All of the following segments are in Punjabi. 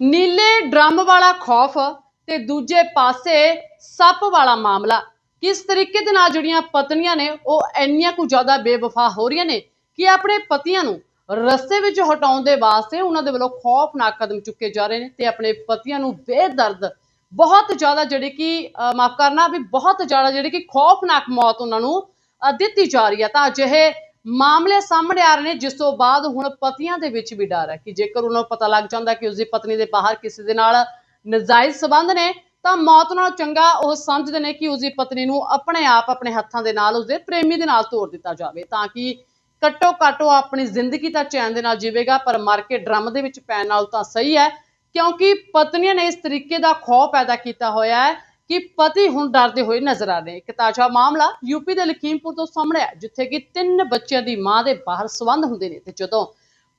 ਨੀਲੇ ਡਰਮ ਵਾਲਾ ਖੌਫ ਤੇ ਦੂਜੇ ਪਾਸੇ ਸੱਪ ਵਾਲਾ ਮਾਮਲਾ। ਕਿਸ ਤਰੀਕੇ ਦੇ ਨਾਲ ਜਿਹੜੀਆਂ ਪਤਨੀਆਂ ਨੇ, ਉਹ ਇੰਨੀਆਂ ਕੁ ਜ਼ਿਆਦਾ ਬੇਵਫਾ ਹੋ ਰਹੀਆਂ ਨੇ ਕਿ ਆਪਣੇ ਪਤੀਆਂ ਨੂੰ ਰਸਤੇ ਵਿੱਚ ਹਟਾਉਣ ਦੇ ਵਾਸਤੇ ਉਹਨਾਂ ਦੇ ਵੱਲੋਂ ਖੌਫਨਾਕ ਕਦਮ ਚੁੱਕੇ ਜਾ ਰਹੇ ਨੇ ਤੇ ਆਪਣੇ ਪਤੀਆਂ ਨੂੰ ਬੇਦਰਦ ਬਹੁਤ ਜ਼ਿਆਦਾ ਜਿਹੜੀ ਕਿ ਮਾਫ ਕਰਨਾ ਵੀ ਬਹੁਤ ਜ਼ਿਆਦਾ ਜਿਹੜੀ ਕਿ ਖੌਫਨਾਕ ਮੌਤ ਉਹਨਾਂ ਨੂੰ ਦਿੱਤੀ ਜਾ ਰਹੀ ਹੈ। ਤਾਂ ਅਜਿਹੇ ਮਾਮਲੇ ਸਾਹਮਣੇ ਆ ਰਹੇ ਨੇ, ਜਿਸ ਤੋਂ ਬਾਅਦ ਹੁਣ ਪਤੀਆਂ ਦੇ ਵਿੱਚ ਵੀ ਡਰ ਹੈ ਕਿ ਜੇਕਰ ਉਹਨਾਂ ਨੂੰ ਪਤਾ ਲੱਗ ਜਾਂਦਾ ਕਿ ਉਸਦੀ ਪਤਨੀ ਦੇ ਬਾਹਰ ਕਿਸੇ ਦੇ ਨਾਲ ਨਜਾਇਜ਼ ਸਬੰਧ ਨੇ, ਤਾਂ ਮੌਤ ਨਾਲ ਚੰਗਾ ਉਹ ਸਮਝਦੇ ਨੇ ਕਿ ਉਸਦੀ ਪਤਨੀ ਨੂੰ ਆਪਣੇ ਆਪ, ਆਪਣੇ ਹੱਥਾਂ ਦੇ ਨਾਲ ਉਸਦੇ ਪ੍ਰੇਮੀ ਦੇ ਨਾਲ ਤੋੜ ਦਿੱਤਾ ਜਾਵੇ, ਤਾਂ ਕਿ ਘੱਟੋ ਘੱਟ ਉਹ ਆਪਣੀ ਜ਼ਿੰਦਗੀ ਤਾਂ ਚੈਨ ਦੇ ਨਾਲ ਜੀਵੇਗਾ, ਪਰ ਮਰ ਕੇ ਡਰਮ ਦੇ ਵਿੱਚ ਪੈਣ ਨਾਲ ਤਾਂ ਸਹੀ ਹੈ, ਕਿਉਂਕਿ ਪਤਨੀਆਂ ਨੇ ਇਸ ਤਰੀਕੇ ਦਾ ਖੌਫ ਪੈਦਾ ਕੀਤਾ ਹੋਇਆ ਹੈ ਕਿ ਪਤੀ ਹੁਣ ਡਰਦੇ ਹੋਏ ਨਜ਼ਰ ਆ ਰਹੇ ਇੱਕ ਤਾਜ਼ਾ ਮਾਮਲਾ ਯੂਪੀ ਦੇ ਲਖੀਮਪੁਰ ਤੋਂ ਸਾਹਮਣੇ ਆਇਆ ਜਿੱਥੇ ਕਿ ਤਿੰਨ ਬੱਚਿਆਂ ਦੀ ਮਾਂ ਦੇ ਬਾਹਰ ਸਬੰਧ ਹੁੰਦੇ ਨੇ ਤੇ ਜਦੋਂ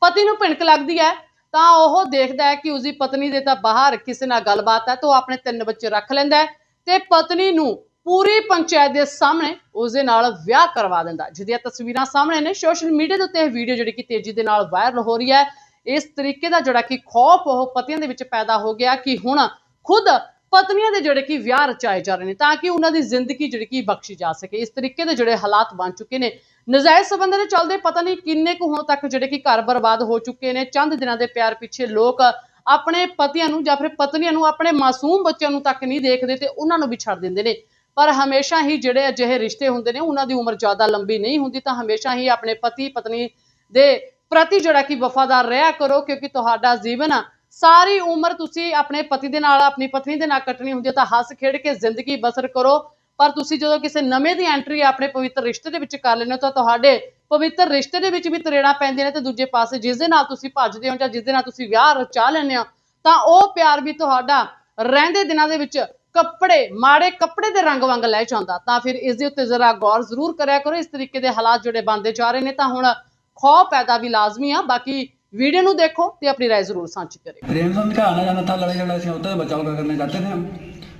ਪਤੀ ਨੂੰ ਭਿਣਕ ਲੱਗਦੀ ਹੈ, ਤਾਂ ਉਹ ਦੇਖਦਾ ਹੈ ਕਿ ਉਸਦੀ ਪਤਨੀ ਦੇ ਤਾਂ ਬਾਹਰ ਕਿਸੇ ਨਾਲ ਗੱਲਬਾਤ ਹੈ, ਤਾਂ ਉਹ ਆਪਣੇ ਤਿੰਨ ਬੱਚੇ ਰੱਖ ਲੈਂਦਾ ਤੇ ਪਤਨੀ ਨੂੰ ਪੂਰੀ ਪੰਚਾਇਤ ਦੇ ਸਾਹਮਣੇ ਉਸਦੇ ਨਾਲ ਵਿਆਹ ਕਰਵਾ ਦਿੰਦਾ ਜਿਹਦੀਆਂ ਤਸਵੀਰਾਂ ਸਾਹਮਣੇ ਨੇ, ਸੋਸ਼ਲ ਮੀਡੀਆ ਦੇ ਉੱਤੇ ਇਹ ਵੀਡੀਓ ਜਿਹੜੀ ਕਿ ਤੇਜ਼ੀ ਦੇ ਨਾਲ ਵਾਇਰਲ ਹੋ ਰਹੀ ਹੈ। ਇਸ ਤਰੀਕੇ ਦਾ ਜਿਹੜਾ ਕਿ ਖੌਫ ਉਹ ਪਤੀਆਂ ਦੇ ਵਿੱਚ ਪੈਦਾ ਹੋ ਗਿਆ ਕਿ ਹੁਣ ਖੁਦ ਪਤਨੀਆਂ ਦੇ ਜਿਹੜੇ ਕਿ ਵਿਆਹ ਰਚਾਏ ਜਾ ਰਹੇ ਨੇ ਤਾਂ ਕਿ ਉਹਨਾਂ ਦੀ ਜ਼ਿੰਦਗੀ ਜਿਹੜੀ ਕਿ ਬਖਸ਼ੀ ਜਾ ਸਕੇ। ਇਸ ਤਰੀਕੇ ਦੇ ਜਿਹੜੇ ਹਾਲਾਤ ਬਣ ਚੁੱਕੇ ਨੇ। ਨਜਾਇਜ਼ ਸਬੰਧਾਂ ਦੇ ਚੱਲਦੇ ਪਤਾ ਨਹੀਂ ਕਿੰਨੇ ਕੁ ਹੁਣ ਤੱਕ ਜਿਹੜੇ ਕਿ ਘਰ ਬਰਬਾਦ ਹੋ ਚੁੱਕੇ ਨੇ। ਚੰਦ ਦਿਨਾਂ ਦੇ ਪਿਆਰ ਪਿੱਛੇ ਲੋਕ ਆਪਣੇ ਪਤੀਆਂ ਨੂੰ ਜਾਂ ਫਿਰ ਪਤਨੀਆਂ ਨੂੰ, ਆਪਣੇ ਮਾਸੂਮ ਬੱਚਿਆਂ ਨੂੰ ਤੱਕ ਨਹੀਂ ਦੇਖਦੇ ਤੇ ਉਹਨਾਂ ਨੂੰ ਵੀ ਛੱਡ ਦਿੰਦੇ ਨੇ। ਪਰ ਹਮੇਸ਼ਾ ਹੀ ਜਿਹੜੇ ਅਜਿਹੇ ਰਿਸ਼ਤੇ ਹੁੰਦੇ ਨੇ, ਉਹਨਾਂ ਦੀ ਉਮਰ ਜ਼ਿਆਦਾ ਲੰਬੀ ਨਹੀਂ ਹੁੰਦੀ ਤਾਂ ਹਮੇਸ਼ਾ ਹੀ ਆਪਣੇ ਪਤੀ ਪਤਨੀ ਦੇ ਪ੍ਰਤੀ ਜਿਹੜਾ ਕਿ ਵਫਾਦਾਰ ਰਿਹਾ ਕਰੋ ਕਿਉਂਕਿ ਤੁਹਾਡਾ ਜੀਵਨ ਸਾਰੀ ਉਮਰ ਤੁਸੀਂ ਆਪਣੇ ਪਤੀ ਦੇ ਨਾਲ, ਆਪਣੀ ਪਤਨੀ ਦੇ ਨਾਲ ਕੱਟਣੀ ਹੁੰਦੀ ਹੈ ਤਾਂ ਹੱਸ ਖੇਡ ਕੇ ਜ਼ਿੰਦਗੀ ਬਸਰ ਕਰੋ। ਪਰ ਤੁਸੀਂ ਜਦੋਂ ਕਿਸੇ ਨਵੇਂ ਦੀ ਐਂਟਰੀ ਆਪਣੇ ਪਵਿੱਤਰ ਰਿਸ਼ਤੇ ਦੇ ਵਿੱਚ ਕਰ ਲੈਂਦੇ ਹੋ ਤਾਂ ਤੁਹਾਡੇ ਪਵਿੱਤਰ ਰਿਸ਼ਤੇ ਦੇ ਵਿੱਚ ਵੀ ਤਰੇੜਾਂ ਪੈਂਦੀਆਂ ਨੇ ਤੇ ਦੂਜੇ ਪਾਸੇ ਜਿਸ ਦੇ ਨਾਲ ਤੁਸੀਂ ਭੱਜਦੇ ਹੋ ਜਾਂ ਜਿਸ ਦੇ ਨਾਲ ਤੁਸੀਂ ਵਿਆਹ ਰਚਾ ਲੈਂਦੇ ਹੋ, ਤਾਂ ਉਹ ਪਿਆਰ ਵੀ ਤੁਹਾਡਾ ਰਹਿੰਦੇ ਦਿਨਾਂ ਦੇ ਵਿੱਚ ਕੱਪੜੇ, ਮਾੜੇ ਕੱਪੜੇ ਦੇ ਰੰਗ ਵਾਂਗ ਲੈ ਜਾਂਦਾ। ਤਾਂ ਫਿਰ ਇਸ ਦੇ ਉੱਤੇ ਜ਼ਰਾ ਗੌਰ ਜ਼ਰੂਰ ਕਰਿਆ ਕਰੋ। ਇਸ ਤਰੀਕੇ ਦੇ ਹਾਲਾਤ ਜਿਹੜੇ ਬਣਦੇ ਜਾ ਰਹੇ ਨੇ ਤਾਂ ਹੁਣ ਖੌਫ ਪੈਦਾ ਵੀ ਲਾਜ਼ਮੀ ਆ। ਬਾਕੀ वीडियो को देखो तो अपनी राय ज़रूर साझी करें प्रेम से आना जाना था लड़ाई झगड़ा से होता है बचाव करना चाहते थे हम।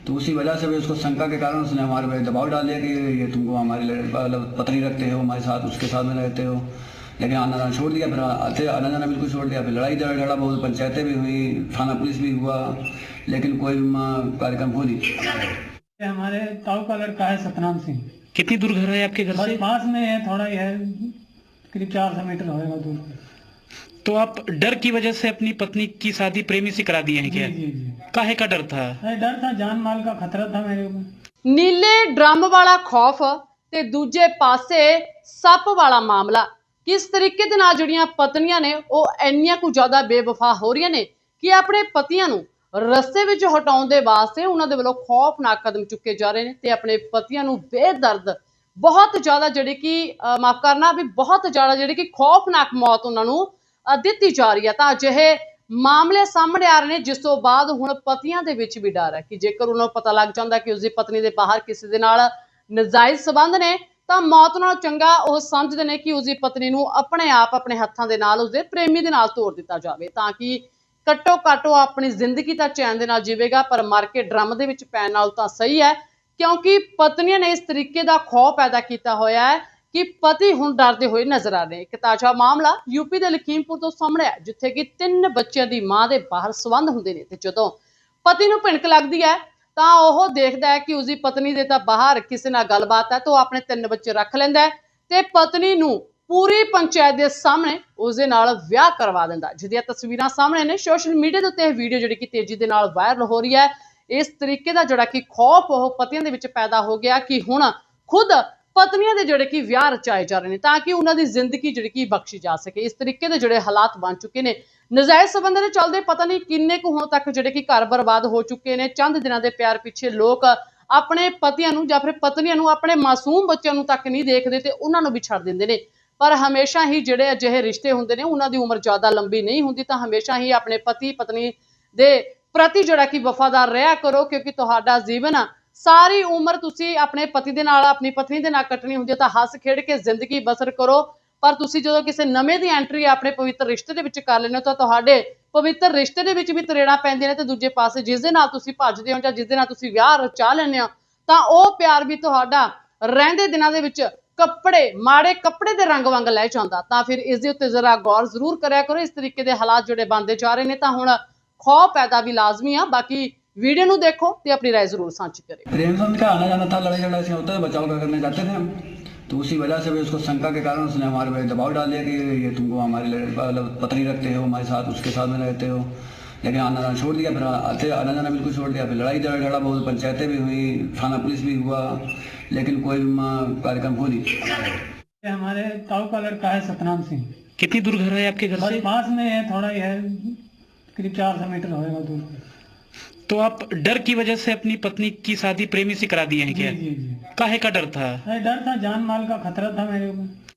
तो उसी वजह से भी उसको शंका के कारण उसने हमारे पे दबाव डाल दिया कि ये तुमको हमारी मतलब पत्नी रखते हो हमारे साथ उसके साथ में रहते हो। लेकिन आना जाना छोड़ दिया फिर आते आना जाना बिल्कुल छोड़ दिया। फिर लड़ाई झगड़ा बहुत पंचायतें भी हुई थाना पुलिस भी हुआ लेकिन कोई कार्यक्रम हो नहीं। हमारे ताऊ का लड़का है सतनाम सिंह। कितनी दूर घर है आपके घर से? पास में है थोड़ा ही है करीब चार सौ मीटर होगा दूर। तो आप डर की वजह से अपनी पत्नी की शादी प्रेमी से करा दिए हैं जी क्या जी जी काहे का डर था अरे डर था जान माल का खतरा था मेरे ऊपर ਨੀਲੇ ਡਰਮ ਵਾਲਾ ਖੌਫ ਤੇ ਦੂਜੇ ਪਾਸੇ ਸੱਪ ਵਾਲਾ ਮਾਮਲਾ ਕਿਸ ਤਰੀਕੇ ਦੇ ਨਾਲ ਜਿਹੜੀਆਂ ਪਤਨੀਆਂ ਨੇ ਉਹ ਇੰਨੀਆਂ ਕੁ ਜ਼ਿਆਦਾ ਬੇਵਫਾ ਹੋ ਰਹੀਆਂ ਨੇ ਕਿ ਆਪਣੇ ਪਤੀਆਂ ਨੂੰ ਰਸਤੇ ਵਿੱਚ ਹਟਾਉਣ ਦੇ ਵਾਸਤੇ ਉਹਨਾਂ ਦੇ ਵੱਲੋਂ ਖੌਫਨਾਕ ਕਦਮ ਚੁੱਕੇ ਜਾ ਰਹੇ ਨੇ ਤੇ ਆਪਣੇ ਪਤੀਆਂ ਨੂੰ ਬੇਦਰਦ ਬਹੁਤ ਜ਼ਿਆਦਾ ਜਿਹੜੀ ਕਿ ਮਾਫ ਕਰਨਾ ਵੀ ਬਹੁਤ ਜ਼ਿਆਦਾ ਜਿਹੜੀ ਕਿ ਖੌਫਨਾਕ ਮੌਤ ਉਹਨਾਂ ਨੂੰ ਅ, ਦਿੱਤੀ ਜਾ ਰਹੀ ਹੈ ਤਾਂ ਅਜਿਹੇ ਮਾਮਲੇ ਸਾਹਮਣੇ ਆ ਰਹੇ ਨੇ, ਜਿਸ ਤੋਂ ਬਾਅਦ ਹੁਣ ਪਤੀਆਂ ਦੇ ਵਿੱਚ ਵੀ ਡਰ ਹੈ ਕਿ ਜੇਕਰ ਉਹਨਾਂ ਨੂੰ ਪਤਾ ਲੱਗ ਜਾਂਦਾ ਕਿ ਉਸਦੀ ਪਤਨੀ ਦੇ ਬਾਹਰ ਕਿਸੇ ਦੇ ਨਾਲ ਨਜਾਇਜ਼ ਸਬੰਧ ਨੇ, ਤਾਂ ਮੌਤ ਨਾਲ ਚੰਗਾ ਉਹ ਸਮਝਦੇ ਨੇ ਕਿ ਉਸਦੀ ਪਤਨੀ ਨੂੰ ਆਪਣੇ ਆਪ ਆਪਣੇ ਹੱਥਾਂ ਦੇ ਨਾਲ ਉਸਦੇ ਪ੍ਰੇਮੀ ਦੇ ਨਾਲ ਤੋੜ ਦਿੱਤਾ ਜਾਵੇ ਤਾਂ ਕਿ ਘੱਟੋ ਘੱਟ ਉਹ ਆਪਣੀ ਜ਼ਿੰਦਗੀ ਤਾਂ ਚੈਨ ਦੇ ਨਾਲ ਜੀਵੇਗਾ, ਪਰ ਮਰ ਕੇ ਡਰਮ ਦੇ ਵਿੱਚ ਪੈਣ ਨਾਲ ਤਾਂ ਸਹੀ ਹੈ, ਕਿਉਂਕਿ ਪਤਨੀਆਂ ਨੇ ਇਸ ਤਰੀਕੇ ਦਾ ਖੌਫ ਪੈਦਾ ਕੀਤਾ ਹੋਇਆ ਹੈ ਕਿ ਪਤੀ ਹੁਣ ਡਰਦੇ ਹੋਏ ਨਜ਼ਰ ਆ ਰਹੇ ਇੱਕ ਤਾਜ਼ਾ ਮਾਮਲਾ ਯੂਪੀ ਦੇ ਲਖੀਮਪੁਰ ਤੋਂ ਸਾਹਮਣੇ ਆਇਆ, ਜਿੱਥੇ ਕਿ ਤਿੰਨ ਬੱਚਿਆਂ ਦੀ ਮਾਂ ਦੇ ਬਾਹਰ ਸਬੰਧ ਹੁੰਦੇ ਨੇ। ਤੇ ਜਦੋਂ ਪਤੀ ਨੂੰ ਭਿਣਕ ਲੱਗਦੀ ਹੈ, ਤਾਂ ਉਹ ਦੇਖਦਾ ਹੈ ਕਿ ਉਸਦੀ ਪਤਨੀ ਦੇ ਤਾਂ ਬਾਹਰ ਕਿਸੇ ਨਾਲ ਗੱਲਬਾਤ ਹੈ, ਤਾਂ ਉਹ ਆਪਣੇ ਤਿੰਨ ਬੱਚੇ ਰੱਖ ਲੈਂਦਾ ਹੈ ਤੇ ਪਤਨੀ ਨੂੰ ਪੂਰੀ ਪੰਚਾਇਤ ਦੇ ਸਾਹਮਣੇ ਉਸਦੇ ਨਾਲ ਵਿਆਹ ਕਰਵਾ ਦਿੰਦਾ ਜਿਹਦੀਆਂ ਤਸਵੀਰਾਂ ਸਾਹਮਣੇ ਨੇ। ਸੋਸ਼ਲ ਮੀਡੀਆ ਦੇ ਉੱਤੇ ਇਹ ਵੀਡੀਓ ਜਿਹੜੀ ਕਿ ਤੇਜ਼ੀ ਦੇ ਨਾਲ ਵਾਇਰਲ ਹੋ ਰਹੀ ਹੈ। ਇਸ ਤਰੀਕੇ ਦਾ ਜਿਹੜਾ ਕਿ ਖੌਫ ਉਹ ਪਤੀਆਂ ਦੇ ਵਿੱਚ ਪੈਦਾ ਹੋ ਗਿਆ ਕਿ ਹੁਣ ਖੁਦ ਪਤਨੀਆਂ ਦੇ ਜਿਹੜੇ ਕਿ ਵਿਆਹ ਰਚਾਏ ਜਾ ਰਹੇ ਨੇ ਤਾਂ ਕਿ ਉਹਨਾਂ ਦੀ ਜ਼ਿੰਦਗੀ ਜਿਹੜੀ ਕਿ ਬਖਸ਼ੀ ਜਾ ਸਕੇ। ਇਸ ਤਰੀਕੇ ਦੇ ਜਿਹੜੇ ਹਾਲਾਤ ਬਣ ਚੁੱਕੇ ਨੇ। ਨਜਾਇਜ਼ ਸਬੰਧਾਂ ਦੇ ਚੱਲਦੇ ਪਤਾ ਨਹੀਂ ਕਿੰਨੇ ਕੁ ਹੁਣ ਤੱਕ ਜਿਹੜੇ ਕਿ ਘਰ ਬਰਬਾਦ ਹੋ ਚੁੱਕੇ ਨੇ। ਚੰਦ ਦਿਨਾਂ ਦੇ ਪਿਆਰ ਪਿੱਛੇ ਲੋਕ ਆਪਣੇ ਪਤੀਆਂ ਨੂੰ ਜਾਂ ਫਿਰ ਪਤਨੀਆਂ ਨੂੰ, ਆਪਣੇ ਮਾਸੂਮ ਬੱਚਿਆਂ ਨੂੰ ਤੱਕ ਨਹੀਂ ਦੇਖਦੇ ਤੇ ਉਹਨਾਂ ਨੂੰ ਵੀ ਛੱਡ ਦਿੰਦੇ ਨੇ। ਪਰ ਹਮੇਸ਼ਾ ਹੀ ਜਿਹੜੇ ਅਜਿਹੇ ਰਿਸ਼ਤੇ ਹੁੰਦੇ ਨੇ, ਉਹਨਾਂ ਦੀ ਉਮਰ ਜ਼ਿਆਦਾ ਲੰਬੀ ਨਹੀਂ ਹੁੰਦੀ ਤਾਂ ਹਮੇਸ਼ਾ ਹੀ ਆਪਣੇ ਪਤੀ ਪਤਨੀ ਦੇ ਪ੍ਰਤੀ ਜਿਹੜਾ ਕਿ ਵਫਾਦਾਰ ਰਿਹਾ ਕਰੋ ਕਿਉਂਕਿ ਤੁਹਾਡਾ ਜੀਵਨ ਸਾਰੀ ਉਮਰ ਤੁਸੀਂ ਆਪਣੇ ਪਤੀ ਦੇ ਨਾਲ, ਆਪਣੀ ਪਤਨੀ ਦੇ ਨਾਲ ਕੱਟਣੀ ਹੁੰਦੀ ਹੈ ਤਾਂ ਹੱਸ ਖੇਡ ਕੇ ਜ਼ਿੰਦਗੀ ਬਸਰ ਕਰੋ। ਪਰ ਤੁਸੀਂ ਜਦੋਂ ਕਿਸੇ ਨਵੇਂ ਦੀ ਐਂਟਰੀ ਆਪਣੇ ਪਵਿੱਤਰ ਰਿਸ਼ਤੇ ਦੇ ਵਿੱਚ ਕਰ ਲੈਂਦੇ ਹੋ ਤਾਂ ਤੁਹਾਡੇ ਪਵਿੱਤਰ ਰਿਸ਼ਤੇ ਦੇ ਵਿੱਚ ਵੀ ਤਰੇੜਾਂ ਪੈਂਦੀਆਂ ਨੇ ਤੇ ਦੂਜੇ ਪਾਸੇ ਜਿਸ ਦੇ ਨਾਲ ਤੁਸੀਂ ਭੱਜਦੇ ਹੋ ਜਾਂ ਜਿਸ ਦੇ ਨਾਲ ਤੁਸੀਂ ਵਿਆਹ ਰਚਾ ਲੈਂਦੇ ਹੋ, ਤਾਂ ਉਹ ਪਿਆਰ ਵੀ ਤੁਹਾਡਾ ਰਹਿੰਦੇ ਦਿਨਾਂ ਦੇ ਵਿੱਚ ਕੱਪੜੇ, ਮਾੜੇ ਕੱਪੜੇ ਦੇ ਰੰਗ ਵਾਂਗ ਲੈ ਜਾਂਦਾ। ਤਾਂ ਫਿਰ ਇਸ ਦੇ ਉੱਤੇ ਜ਼ਰਾ ਗੌਰ ਜ਼ਰੂਰ ਕਰਿਆ ਕਰੋ। ਇਸ ਤਰੀਕੇ ਦੇ ਹਾਲਾਤ ਜਿਹੜੇ ਬਣਦੇ ਜਾ ਰਹੇ ਨੇ ਤਾਂ ਹੁਣ ਖੌਫ ਪੈਦਾ ਵੀ ਲਾਜ਼ਮੀ ਆ। ਬਾਕੀ वीडियो को देखो तो अपनी राय ज़रूर साझी करें प्रेमचंद का आना जाना था लड़ाई झगड़ा से होता है बचाव करने जाते थे हम। तो उसी वजह से भी उसको शंका के कारण उसने हमारे पे दबाव डाल दिया कि ये तुमको हमारे मतलब पत्नी रखते हो हमारे साथ उसके साथ में रहते हो। लेकिन आना जाना छोड़ दिया फिर आते आना जाना बिल्कुल छोड़ दिया। फिर लड़ाई झगड़ा बहुत पंचायतें भी हुई थाना पुलिस भी हुआ लेकिन कोई कार्यक्रम हो नहीं हमारे ताऊ का लड़का है सतनाम सिंह। कितनी दूर घर है आपके घर से? पास में है थोड़ा ही है करीब चार सौ मीटर होगा दूर। तो आप डर की वजह से अपनी पत्नी की शादी प्रेमी से करा दिए हैं जी क्या जी जी काहे का डर था अरे डर था जान माल का खतरा था मेरे ऊपर